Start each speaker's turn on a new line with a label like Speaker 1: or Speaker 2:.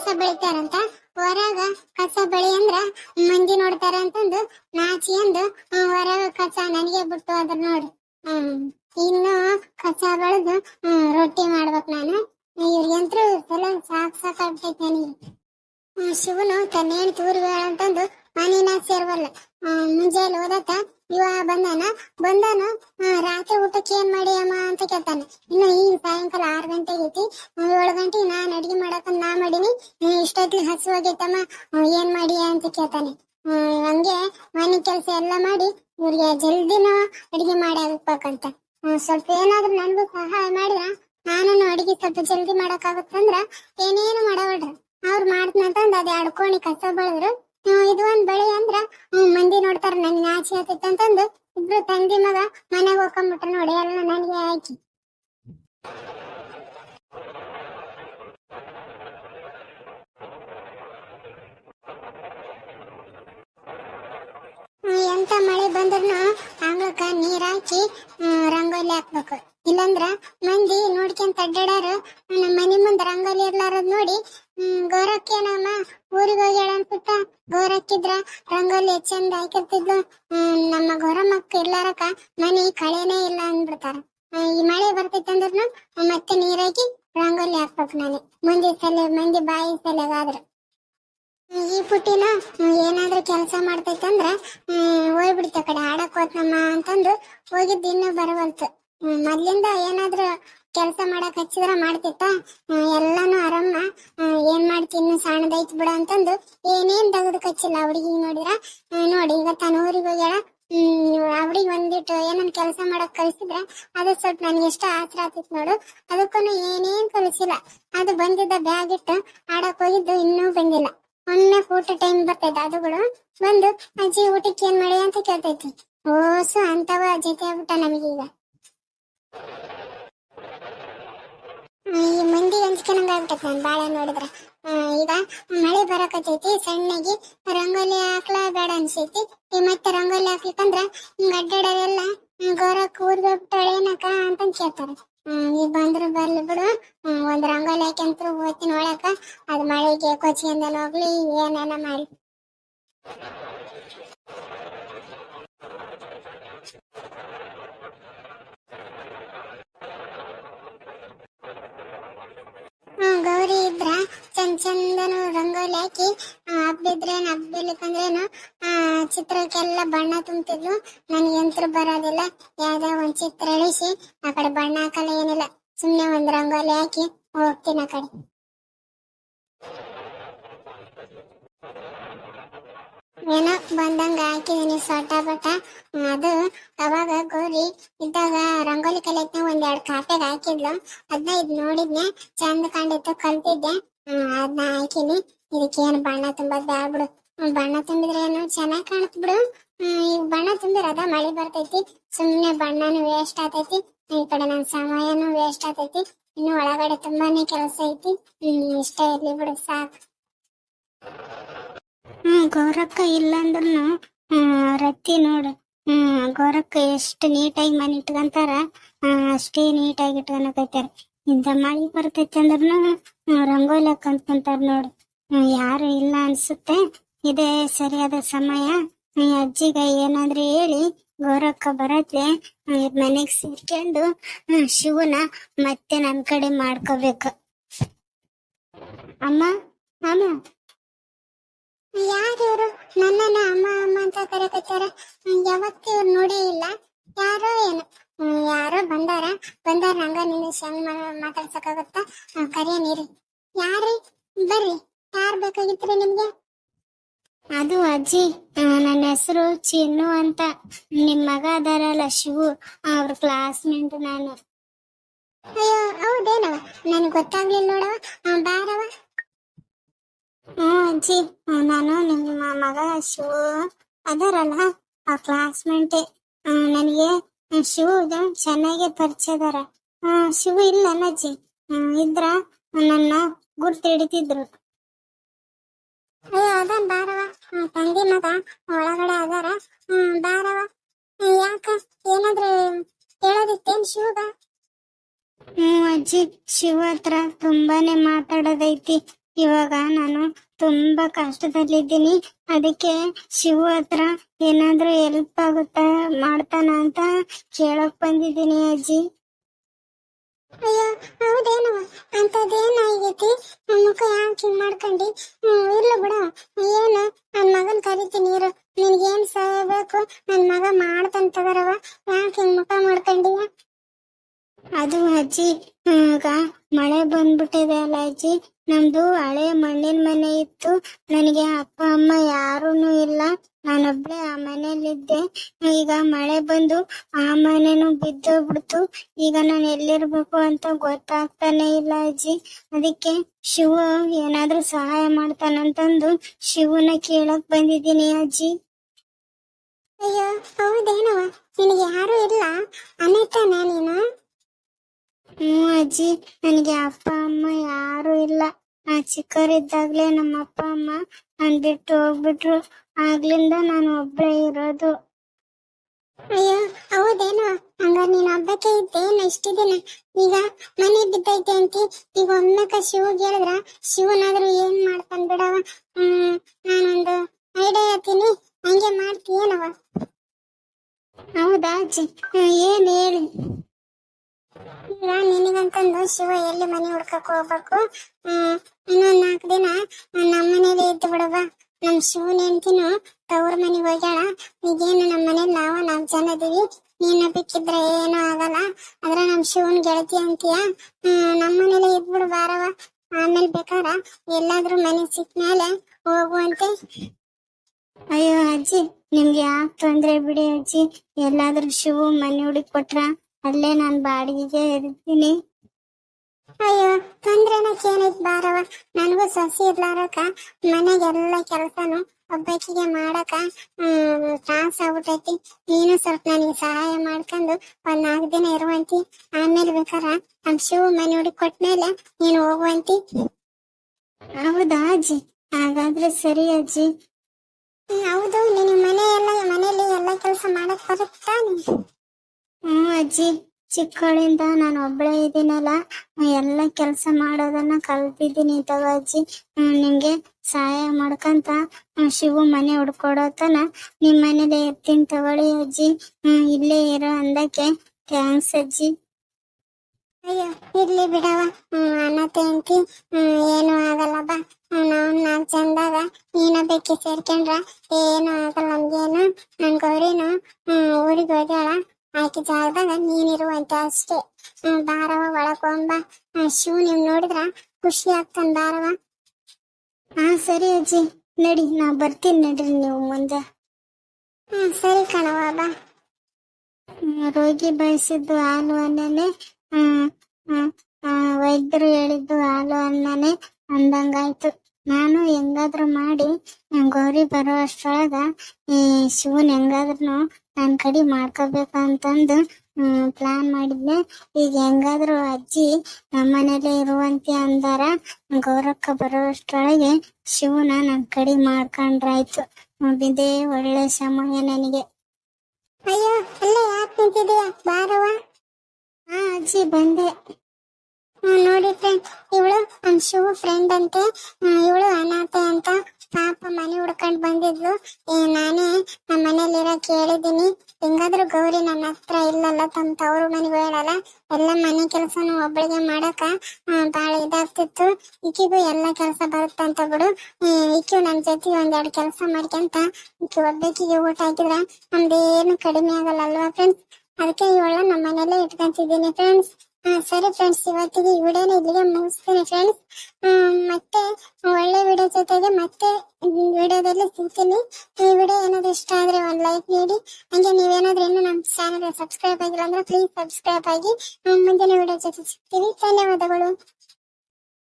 Speaker 1: ಕಸ ಬೆಳಿತಾರಂತ. ಹೊರಗ ಕಸ ಬೆಳಿ ಅಂದ್ರ ಮಂದಿ ನೋಡ್ತಾರ ಅಂತಂದು ನಾಚಿ ಅಂದು ಹೊರಗ ಕಸ ನನಗೆ ಬಿಟ್ಟು ಅದ್ರ ನೋಡ್ರಿ ಹ್ಮ್, ಇನ್ನು ಕಸ ಬೆಳೆದು ರೊಟ್ಟಿ ಮಾಡ್ಬೇಕ್ ನಾನು. ಇವ್ರಿಗಂತ್ರು ಸಲ ಸಾಕ್ ಸಾಕಾಗ್ತೈತಿ ನನಗೆ. ಶಿವನು ತನ್ನ ಹೆಂಡತಿ ಊರಿಗೆ ಅಂತಂದು ಮನೇನ ಸೇರ್ವಲ್ಲ. ಮುಂಜಾನೆ ಓದತ್ತ ಇವ ಬಂದಾನ? ಬಂದಾನ ರಾತ್ರಿ ಊಟಕ್ಕೆ ಏನ್ ಮಾಡಿ ಅಮ್ಮ ಅಂತ ಕೇಳ್ತಾನೆ. ಇನ್ನು ಈಗ ಸಾಯಂಕಾಲ ಆರ್ ಗಂಟೆ ಐತಿ. ಏಳು ಗಂಟೆ ನಾನ್ ಅಡಿಗೆ ಮಾಡಕ ನಾ ಮಾಡೀನಿ. ಇಷ್ಟೊತ್ತಿಗೆ ಹಸುವಾಗೈತಮ್ಮ ಏನ್ ಮಾಡಿ ಅಂತ ಕೇಳ್ತಾನೆ. ಹಂಗೆ ಮನೆ ಕೆಲಸ ಎಲ್ಲ ಮಾಡಿ ಇವ್ರಿಗೆ ಜಲ್ದಿನ ಅಡಿಗೆ ಮಾಡಿ ಹ್ಮ್, ಸ್ವಲ್ಪ ಏನಾದ್ರು ನನ್ಗೂ ಸಹಾಯ ಮಾಡಿದ್ರ ನಾನು ಅಡಿಗೆ ಸ್ವಲ್ಪ ಜಲ್ದಿ ಮಾಡಕ್ಕಾಗುತ್ತಂದ್ರ ಏನೇನು ಮಾಡವಳ್ರಿ ಅವ್ರು ಮಾಡ್ತಂತಂದ್ ಅದ್ ಅಡ್ಕೊಂಡು ಕಸ ಬೆಳೆದ್ರು. ಇದು ಒಂದ್ ಬಳಿ ಅಂದ್ರ ಮಂದಿ ನೋಡ್ತಾರ ನನ್ಗೆ ಆಚೆ ಆತೈತೆ ಅಂತಂದು ಇಬ್ರು ತಂಗಿ ಮಗ ಮನೆಗೆ ಹೋಗ್ಕೊಂಬಿಟ್ರ ನೋಡಿ ಎಲ್ಲ ನನಗೆ ಹಾಕಿ ಎಂತ ಮಳೆ ಬಂದ್ರು ಆಂಗ್ಲಕ್ಕ ನೀರ್ ಹಾಕಿ ರಂಗೋಲಿ ಹಾಕ್ಬೇಕು. ಇಲ್ಲಂದ್ರ ಮಂದಿ ನೋಡ್ಕೊಂತ ಅಡ್ಡಾಡಾರು, ನಮ್ಮ ಮನೆ ಮುಂದೆ ರಂಗೋಲಿ ಇರ್ಲಾರದ್ ನೋಡಿ ಗೌರಕ್ಕೇನಮ್ಮ ಊರಿಗೆ ಹೋಗ್ಯಾಳ ಅನ್ಸುತ್ತ. ಗೌರಕ್ಕಿದ್ರ ರಂಗೋಲಿ ಚಂದ ಹಾಕಿರ್ತಿದ್ಲು. ನಮ್ಮ ಗೌರಮ್ಮಕ್ಕ ಇರ್ಲಾರಕ ಮನೆ ಕಳೆನೇ ಇಲ್ಲ ಅಂದ್ಬಿಡ್ತಾರ. ಈ ಮಳೆ ಬರ್ತೈತೆ ಅಂದ್ರೂ ಮತ್ತೆ ನೀರಾಕಿ ರಂಗೋಲಿ ಹಾಕ್ಬೇಕು ನಾನು ಮಂದಿ ಸಲ, ಮಂದಿ ಬಾಯಿ ಸಲಗಾದ್ರ ಈ ಪುಟ್ಟಿನ ಏನಾದ್ರೂ ಕೆಲಸ ಮಾಡ್ತೈತಂದ್ರ ಹೋಗ್ಬಿಡ್ತ ಕಡೆ. ಆಡಕ್ ಹೋತ್ನಮ್ಮ ಅಂತಂದು ಹೋಗಿದ್ದು ಇನ್ನೂ ಬರವಲ್ತು. ಮೊದ್ಲಿಂದ ಏನಾದ್ರೂ ಕೆಲಸ ಮಾಡಕ್ ಹಚ್ಚಿದ್ರ ಮಾಡ್ತಿತ್ತ? ಎಲ್ಲಾನು ಆರಾಮ? ಏನ್ ಮಾಡ್ತಿ ಇನ್ನು ಸಣ್ಣದೈತ್ ಬಿಡ ಅಂತಂದು ಏನೇನ್ ತಗದು ಕಚ್ಚಿಲ್ಲ ಹುಡುಗಿ ನೋಡಿದ್ರ? ನೋಡಿ ಈಗ ತಾನು ಊರಿಗೆ ಹೋಗ್ಯಾಳ. ಹ್ಮ್ ಅವಳಿಗೆ ಒಂದಿಟ್ಟು ಏನನ್ ಕೆಲಸ ಮಾಡಕ್ ಕಳಿಸಿದ್ರ ಅದು ಸ್ವಲ್ಪ ನನಗೆ ಎಷ್ಟು ಆಸರ ಆತಿತ್ ನೋಡು. ಅದಕ್ಕೂ ಏನೇನ್ ಕಲಿಸಿಲ್ಲ ಅದು ಬಂದಿದ್ದ ಬ್ಯಾಗ್ ಇಟ್ಟು ಆಡಕ್ ಹೋಗಿದ್ದು ಇನ್ನೂ ಬಂದಿಲ್ಲ. ಒಮ್ಮೆ ಊಟ ಟೈಮ್ ಬರ್ತೈತೆ ಅದುಗಳು ಬಂದು, ಅಜ್ಜಿ ಊಟಕ್ಕೆ ಏನ್ ಮಾಡಿ ಅಂತ ಕೇಳ್ತೈತಿ. ಓಸು ಅಂತವ ಜೊತೆ ಆಗ್ಬಿಟ್ಟ ನಮಗೀಗ. ಈ ಮಂದಿ ಹಂಚ್ಕೊಂಡಂಗ ಆಗ್ಬಿಟ್ಟೈತಿ ನಾನು ಬಾಳೆ ನೋಡಿದ್ರೆ. ಈಗ ಮಳೆ ಬರಕತ್ತೈತಿ ಸಣ್ಣಗೆ ರಂಗೋಲಿ ಹಾಕ್ಲಾ ಬೇಡ ಅನ್ಸೈತಿ. ಈ ಮತ್ತೆ ರಂಗೋಲಿ ಹಾಕ್ಲಿಕ್ಕಂದ್ರ ಹಿಂಗ ಅಡ್ಡಾಡೋರೆಲ್ಲ ಗೋರ ಹೋಗ್ಬಿಟ್ಟಾಳೆ, ಏನಕ್ಕ ಅಂತ ಕೇಳ್ತಾರೆ. ಈಗ ಬಂದ್ರು ಬರ್ಲಿ ಬಿಡು. ಒಂದ್ ರಂಗೋಲಿ ಹಾಕ್ಯಂತ್ರ ಹೋಗ್ತೀನಿ ಒಳಕ ಅದ್ ಮಳೆಗೆ ಕೊಚ್ಕೊಂಡನ ಹೋಗ್ಲಿ, ಏನೇನ ಮಾಡಿ ಹ್ಮ್ ಗೌರಿ ಇದ್ರ ಚಂದ ಚಂದನು ರಂಗೋಲಿ ಹಾಕಿ ಹಬ್ಬಿರ್ಲಿಕ್ಕಂದ್ರೇನು ಆ, ಚಿತ್ರಕ್ಕೆಲ್ಲ ಬಣ್ಣ ತುಂಬ್ತಿದ್ಲು ನನಗೆ ಯಂತ್ರ ಬರೋದಿಲ್ಲ. ಯಾವ್ದೋ ಒಂದ್ ಚಿತ್ರ ಇಳಿಸಿ, ಆ ಕಡೆ ಬಣ್ಣ ಹಾಕಲ್ಲ ಏನಿಲ್ಲ. ಸುಮ್ಮನೆ ಒಂದ್ ರಂಗೋಲಿ ಹಾಕಿ ಹೋಗ್ತೀನಿ ಆ ಕಡೆ. ಏನೋ ಬಂದಂಗ ಹಾಕಿದೀನಿ ಸೊಟ್ಟ ಬಟ್ಟ ಅದು ಅವಾಗ ಗೋರಿ ಇದ್ದಾಗ ರಂಗೋಲಿ ಕಲಿಯತ್ನ ಒಂದ್ ಎರಡು ಕಾಪೆಗೆ ಹಾಕಿದ್ಲು. ಅದನ್ನ ಇದ್ ನೋಡಿದ್ನೆ, ಚಂದ ಕಂಡಿತ್ತು ಕಲ್ತಿದ್ದೆ. ಅದನ್ನ ಹಾಕಿನಿ. ಏನು ಬಣ್ಣ ತುಂಬದ್ ಬಿಡು. ಬಣ್ಣ ತುಂಬಿದ್ರೆ ಏನು ಚೆನ್ನಾಗ್ ಕಾಣತ್ ಬಿಡು. ಈಗ ಬಣ್ಣ ತುಂಬಿರದ ಮಳೆ ಬರ್ತೈತಿ. ಸುಮ್ನೆ ಬಣ್ಣನು ವೇಸ್ಟ್ ಆತೈತಿ ಈ ಕಡೆ ನನ್ ಸಮಯನು ವೇಸ್ಟ್ ಆತೈತಿ ಇನ್ನು ಒಳಗಡೆ ತುಂಬಾನೇ ಕೆಲಸ ಐತಿ. ಇಷ್ಟ ಇರ್ಲಿ ಬಿಡು, ಸಾಕು. ಹ್ಮ್, ಗೌರಕ್ಕ ಹ್ಮ್ ರತ್ತಿ ನೋಡು. ಹ್ಮ್, ಗೌರಕ್ಕ ಎಷ್ಟು ನೀಟಾಗಿ ಮನೆ ಇಟ್ಕೊಂತಾರ. ಅಷ್ಟೇ ನೀಟಾಗಿ ಇಟ್ಕೊಳಕೈತಾರ ಇಂಥ ಮಳಿ ಬರ್ತೈತಿ ಅಂದ್ರೂ ರಂಗೋಲಿ ಹಾಕೊಂಡ್ ನೋಡು. ಯಾರು ಇಲ್ಲ ಅನ್ಸುತ್ತೆ. ಇದೇ ಸರಿಯಾದ ಸಮಯ. ಅಜ್ಜಿಗ ಏನಾದ್ರೂ ಹೇಳಿ, ಗೌರಕ್ಕ ಬರತ್ಲೆ ಮನೆಗ್ ಸೇರ್ಕೊಂಡು ಶಿವನ ಮತ್ತೆ ನನ್ ಕಡೆ ಮಾಡ್ಕೋಬೇಕು. ಅಮ್ಮ ಅಮ್ಮ. ಯಾರಿವ್ರು ನನ್ನನ್ನ ಅಮ್ಮ ಅಮ್ಮ ಅಂತ ಕರೆಕತ್ತಾರ. ಯಾವತ್ತೂ ನೋಡೇ ಇಲ್ಲ ಯಾರೋ ಏನು ಹ್ಮ್, ಯಾರೋ ಬಂದಾರ ಹಂಗ ನಿನ್ನ ಹೆಂಗ್ ಮಾತಾಡ್ಸಕ್ಕಾಗತ್ತ? ಕರಿಯ ನೀರಿ. ಯಾರಿ ಬರ್ರಿ. ಯಾರ್ ಬೇಕಾಗಿತ್ರಿ ನಿಮ್ಗೆ? ಅದು ಅಜ್ಜಿ. ನನ್ನ ಹೆಸರು ಚಿನ್ನು ಅಂತ. ನಿಮ್ಮ ಮಗ ಅದಾರಲ್ಲ ಶಿವು ಅವ್ರ ಕ್ಲಾಸ್ಮೇಟ್ ನಾನು. ಅಯ್ಯೋ ಹೌದೇನವ? ನನ್ಗೆ ಗೊತ್ತಾಗ್ಲಿಲ್ಲ ನೋಡವ. ಬಾರವ ಹ್ಞೂ ಅಜ್ಜಿ. ನಾನು ನಿಮ್ಮ ಮಗ ಶಿವು ಅದಾರಲ್ಲ ಆ ಕ್ಲಾಸ್ಮೇಟ್ ನನಗೆ ಶಿವು ಚೆನ್ನಾಗಿ ಪರಿಚಯದಾರ ಶಿವ ಇಲ್ಲ ಅಜ್ಜಿ ಇದ್ರ ನನ್ನ ಗುರ್ತು ಹಿಡಿತಿದ್ರು. ಅದನ್ ಬಾರವ ತಂಗಿ ಮಗ ಒಳಗಡೆ ಹ್ಮ್ ಬಾರವ ಯಾಕ? ಏನಾದ್ರು ಹೇಳೋದಿತ್ತೇನ್ ಶಿವಗ? ಹ್ಮ್, ಅಜ್ಜಿ, ಶಿವ ಹತ್ರ ತುಂಬಾನೇ ಮಾತಾಡೋದೈತಿ.
Speaker 2: ಇವಾಗ ನಾನು ತುಂಬಾ ಕಷ್ಟದಲ್ಲಿದ್ದೀನಿ. ಅದಕ್ಕೆ ಶಿವ ಹತ್ರ ಏನಾದ್ರೂ ಹೆಲ್ಪ್ ಆಗುತ್ತಾ ಮಾಡ್ತಾನ ಅಂತ ಕೇಳಕ್ ಬಂದಿದ್ದೀನಿ ಅಜ್ಜಿ.
Speaker 1: ಅಯ್ಯೋ ಹೌದೇನವ ಅಂತದೇನಾಗೈತಿ ನನ್ ಮುಖ ಯಾಕೆ ಹಿಂಗ್ ಮಾಡ್ಕೊಂಡಿ? ಇರ್ಲು ಬಿಡ. ಏನು? ನನ್ ಮಗನ್ ಕರಿತೀನಿ ಇರು. ನಿನ್ಗೇನ್ ಸಹಾಯ ಬೇಕು? ನನ್ ಮಗ ಮಾಡ್ತಾನ ತಗರವ ಯಾಕೆ ಹಿಂಗ್ ಮುಖ ಮಾಡ್ಕೊಂಡಿಯ
Speaker 2: ಅದು ಅಜ್ಜಿ ಈಗ ಮಳೆ ಬಂದ್ಬಿಟ್ಟಿದೆ ಅಲ್ಲ ಅಜ್ಜಿ ನಮ್ದು ಹಳೆ ಮಣ್ಣಿನ ಮನೆ ಇತ್ತು ನನಗೆ ಅಪ್ಪ ಅಮ್ಮ ಯಾರೂನು ಇಲ್ಲ ನಾನೊಬ್ಳೆ ಆ ಮನೇಲಿದ್ದೆ ಈಗ ಮಳೆ ಬಂದು ಆ ಮನೆನೂ ಬಿದ್ದೋಗ್ಬಿಡ್ತು. ಈಗ ನಾನು ಎಲ್ಲಿರ್ಬೇಕು ಅಂತ ಗೊತ್ತಾಗ್ತಾನೆ ಇಲ್ಲ ಅಜ್ಜಿ. ಅದಕ್ಕೆ ಶಿವ ಏನಾದ್ರೂ ಸಹಾಯ ಮಾಡ್ತಾನಂತಂದು ಶಿವನ ಕೇಳಕ್ ಬಂದಿದ್ದೀನಿ ಅಜ್ಜಿ.
Speaker 1: ಅಯ್ಯೋ ಹೌದೇನವ ನಿನಗೆ ಯಾರು ಇಲ್ಲ? ಅನ್ನತಾನೆ ನೀನು?
Speaker 2: ಹ್ಞೂ ಅಜ್ಜಿ ನನಗೆ ಅಪ್ಪ ಅಮ್ಮ ಯಾರು ಇಲ್ಲ. ನಾ ಚಿಕ್ಕವರಿದ್ದಾಗ್ಲೇ ನಮ್ಮ ಅಪ್ಪ ಅಮ್ಮ ನನ್ ಬಿಟ್ಟು ಹೋಗ್ಬಿಟ್ರು. ಆಗ್ಲಿಂದ ನಾನು ಒಬ್ಬಳೇ ಇರೋದು.
Speaker 1: ಅಯ್ಯೋ, ಹೌದೇನು? ಹಂಗಾರ ನೀನ್ ಹಬ್ಬಕ್ಕೆ ಇದ್ದೇನು ಇಷ್ಟು ದಿನ? ಈಗ ಮನೆ ಬಿದ್ದೈತೆ ಅಂತ, ಈಗ ಒಮ್ಮೆಕ ಶಿವ ಹೇಳಿದ್ರ, ಶಿವನಾದ್ರೂ ಏನ್ ಮಾಡ್ತಾನ ಬಿಡವ? ಹ್ಮ್, ನಾನೊಂದು ಐಡಿಯಾ ಹೇಳ್ತೀನಿ. ಹಂಗೆ ಮಾಡ್ತೀಯೇನವ
Speaker 2: ಹೌದಾ ಅಜ್ಜಿ? ಏನ್ ಹೇಳಿ?
Speaker 1: ಈಗ ನಿನಗಂತಂದು ಶಿವ ಎಲ್ಲಿ ಮನೆ ಹುಡ್ಕಕ್ ಹೋಗ್ಬೇಕು? ಇನ್ನೊಂದ್ ನಾಲ್ಕು ದಿನ ನಮ್ಮ ಮನೇಲಿ ಇದ್ದು ಬಿಡವ ಶಿವನ ಹೆಂಡ್ತಿನು ತವ್ರ ಮನೆಗೆ ಹೋಗ್ಯಾಳ. ಈಗೇನು ನಮ್ಮ ಮನೇಲಿ ನಾವು ನಾಲ್ಕು ಜನ ಇದೀವಿ ನೀನ ಬಿಕ್ಕಿದ್ರೆ ಏನು ಆಗಲ್ಲ. ಆದ್ರೆ ನಮ್ಮ ಶಿವನ್ ಗೆಳತಿ ಅಂತೀಯ. ನಮ್ಮ ಮನೇಲೆ ಇದ್ಬಿಡು ಬಾರವ ಆಮೇಲೆ ಬೇಕಾರ. ಎಲ್ಲಾದ್ರೂ ಮನೆ ಸಿಕ್ಕ ಮೇಲೆ ಹೋಗುವಂತೆ
Speaker 2: ಅಯ್ಯೋ ಅಜ್ಜಿ, ನಿಮ್ಗೆ ಯಾಕೆ ತೊಂದ್ರೆ ಬಿಡಿ ಅಜ್ಜಿ. ಎಲ್ಲಾದ್ರೂ ಶಿವ ಮನೆ ಹುಡುಕ್ ಕೊಟ್ರ ಅಲ್ಲೇ ನಾನ್ ಬಾಡಿಗೆಗೆ ಇರ್ತೀನಿ.
Speaker 1: ಅಯ್ಯೋ, ತೊಂದ್ರೆನ ಏನೈತ್ ಬಾರವ ನನಗೂ ಸಸಿ ಇರ್ಲಾರಕ ಮನೆಗೆಲ್ಲ ಕೆಲಸನು ಒಬ್ಬಾಕಿಗೆ ಮಾಡಕ, ಹ್ಮ್, ತ್ರಾಸ ಆಗ್ಬಿಟ್ಟೈತಿ ನೀನು ಸ್ವಲ್ಪ ನನಗೆ ಸಹಾಯ ಮಾಡ್ಕೊಂಡು ಒಂದ್ ನಾಲ್ಕು ದಿನ ಇರುವಂತಿ ಆಮೇಲೆ ಬೇಕಾರ ನಮ್ ಶಿವ ಮನೆ ಹುಡುಗಿ ಕೊಟ್ಮೇಲೆ ನೀನು ಹೋಗುವಂತಿ
Speaker 2: ಹೌದಾ ಅಜ್ಜಿ? ಹಾಗಾದ್ರೆ ಸರಿ ಅಜ್ಜಿ.
Speaker 1: ಹೌದು. ನಿನ್ ಮನೆ ಎಲ್ಲ ಮನೆಯಲ್ಲಿ ಎಲ್ಲ ಕೆಲಸ ಮಾಡಕ್ ಬರುತ್ತಾ
Speaker 2: ಹ್ಮ್, ಅಜ್ಜಿ. ಚಿಕ್ಕವಳಿಂದ ನಾನು ಒಬ್ಬಳೇ ಇದ್ದೀನಲ್ಲ ಎಲ್ಲ ಕೆಲಸ ಮಾಡೋದನ್ನ ಕಲ್ತಿದ್ದೀನಿ ತಗೋ ಅಜ್ಜಿ ಹ್ಮ್, ನಿಮ್ಗೆ ಸಹಾಯ ಮಾಡ್ಕಂತ ಶಿವು ಮನೆ ಹುಡ್ಕೊಡೋತನ ನಿಮ್ ಮನೇಲೆ ಇರ್ತೀನಿ ತಗೊಳ್ಳಿ ಅಜ್ಜಿ. ಇಲ್ಲೇ ಇರೋ ಅಂದಕ್ಕೆ ಥ್ಯಾಂಕ್ಸ್ ಅಜ್ಜಿ.
Speaker 1: ಅಯ್ಯೋ ಇರ್ಲಿ ಬಿಡವ ಅಂತಿ ಹ್ಮ್ ಏನು ಆಗಲ್ಲ ಬಾ. ನಾವ್ ನಾಲ್ಕು ಜನದಾಗ ನೀನ ಬೇಕಿ ಸೇರ್ಕೊಂಡ್ರ ಏನು ಆಗಲ್ಲ ನಮ್ಗೇನು ನನ್ ಗೌರಿನು ಊರಿಗೆ ಹೋಗ್ಯಾಳ. ಆಕಿ ಜಾಗದಾಗ ನೀನಿರುವಂತೆ ಅಷ್ಟೇ. ಬಾರವ ಒಳಕೊಂಬ. ಶಿವ ನೀವ್ ನೋಡಿದ್ರ? ಖುಷಿ ಆಗ್ತಾನ ಬಾರವ
Speaker 2: ಹಾ ಸರಿ ಅಜ್ಜಿ. ನಡಿ ನಾ ಬರ್ತೀನಿ ನಡ್ರಿ ನೀವು ಮುಂದೆ.
Speaker 1: ಹ್ಮ್ ಸರಿ ಕಣವ ಬಾ.
Speaker 2: ರೋಗಿ ಬಯಸಿದ್ದು ಹಾಲು ಅನ್ನನೆ. ಹ್ಮ್ ಹ್ಮ್, ಆ, ವೈದ್ಯರು ಹೇಳಿದ್ದು ಹಾಲು ಅನ್ನನೆ. ಅಂದಂಗಾಯ್ತು. ನಾನು ಹೆಂಗಾದ್ರೂ ಮಾಡಿ ಗೌರಿ ಬರೋ ಅಷ್ಟೊಳಗ ಈ ಶಿವನ್ ಹೆಂಗಾದ್ರೂ ನನ್ ಕಡೆ ಮಾಡ್ಕೋಬೇಕು ಅಂತಂದು ಹ್ಮ್ ಪ್ಲಾನ್ ಮಾಡಿದ್ನೆ. ಈಗ ಹೆಂಗಾದ್ರೂ ಅಜ್ಜಿ ನಮ್ಮನೇಲೆ ಇರುವಂತೆ ಅಂದಾರ ಗೌರಕ್ಕ ಬರೋ ಅಷ್ಟೊಳಗೆ ಶಿವನ ನನ್ ಕಡೆ ಮಾಡ್ಕೊಂಡ್ರಾಯ್ತು. ಇದೇ ಒಳ್ಳೆ ಸಮಯ ನನಗೆ.
Speaker 1: ಅಯ್ಯೋ ಅಲ್ಲೇ ಯಾಕೆ ನಿಂತಿದೀಯ ಬಾರವ
Speaker 2: ಹಾ ಅಜ್ಜಿ ಬಂದೆ.
Speaker 1: ನೋಡಿ ಫ್ರೆಂಡ್ ಇವಳು ಅಂಶು ಫ್ರೆಂಡ್ ಅಂತೆ. ಇವಳು ಅನಾಥೆ ಅಂತ ಪಾಪ ಮನೆ ಹುಡ್ಕೊಂಡ್ ಬಂದಿದ್ಲು. ನಾನೇ ನಮ್ಮ ಮನೇಲಿರೋ ಕೇಳಿದೀನಿ ಹೆಂಗಾದ್ರೂ ಗೌರಿ ನನ್ನ ಹತ್ರ ಇಲ್ಲಲ್ಲ ತಮ್ಮ ತವ್ರ ಮನೆಗೆ ಹೇಳಲ್ಲ ಎಲ್ಲ ಮನೆ ಕೆಲಸನು ಒಬ್ಬಳಿಗೆ ಮಾಡಕ ಬಹಳ ಇದಾಗ್ತಿತ್ತು. ಈಕಿಗೂ ಎಲ್ಲ ಕೆಲಸ ಬರುತ್ತಂತ ಬಿಡು. ಈಕಿ ನನ್ ಜೊತೆ ಒಂದೆರಡು ಕೆಲಸ ಮಾಡ್ಕೊಂತ ಈಕಿ ಒಬ್ಬಕಿಗೆ ಊಟ ಹಾಕಿದ್ರ ನಮ್ದೇನು ಕಡಿಮೆ ಆಗಲ್ಲ ಅಲ್ವಾ ಫ್ರೆಂಡ್ಸ್ ಅದಕ್ಕೆ ಇವಳ ನಮ್ಮ ಮನೇಲೆ ಇಟ್ಕೊಂತಿದ್ದೀನಿ ಫ್ರೆಂಡ್ಸ್ ಸರಿ ಫ್ರೆಂಡ್ಸ್ ಇವತ್ತಿಗೆ ವಿಡಿಯೋನ ಇಲ್ಲಿಗೆ ಮುಗಿಸ್ತೀನಿ ಫ್ರೆಂಡ್ಸ್ ಮತ್ತೆ ಒಳ್ಳೆ ವಿಡಿಯೋ ಜೊತೆಗೆ ಮತ್ತೆ ವಿಡಿಯೋದಲ್ಲಿ ಸಿಗ್ತೀನಿ. ಈ ವಿಡಿಯೋ ಏನಾದ್ರೂ ಇಷ್ಟ ಆದ್ರೆ ಒಂದು ಲೈಕ್ ನೀಡಿ. ಹಂಗೆ ನೀವೇನಾದ್ರೂ ಇನ್ನೂ ನಮ್ಮ ಚಾನಲ್ ಸಬ್ಸ್ಕ್ರೈಬ್ ಆಗಿಲ್ಲ ಅಂದ್ರೆ ಪ್ಲೀಸ್ ಸಬ್ಸ್ಕ್ರೈಬ್ ಆಗಿ. ಮುಂದಿನ ವಿಡಿಯೋ ಜೊತೆ ಸಿಗ್ತೀನಿ ಧನ್ಯವಾದಗಳು.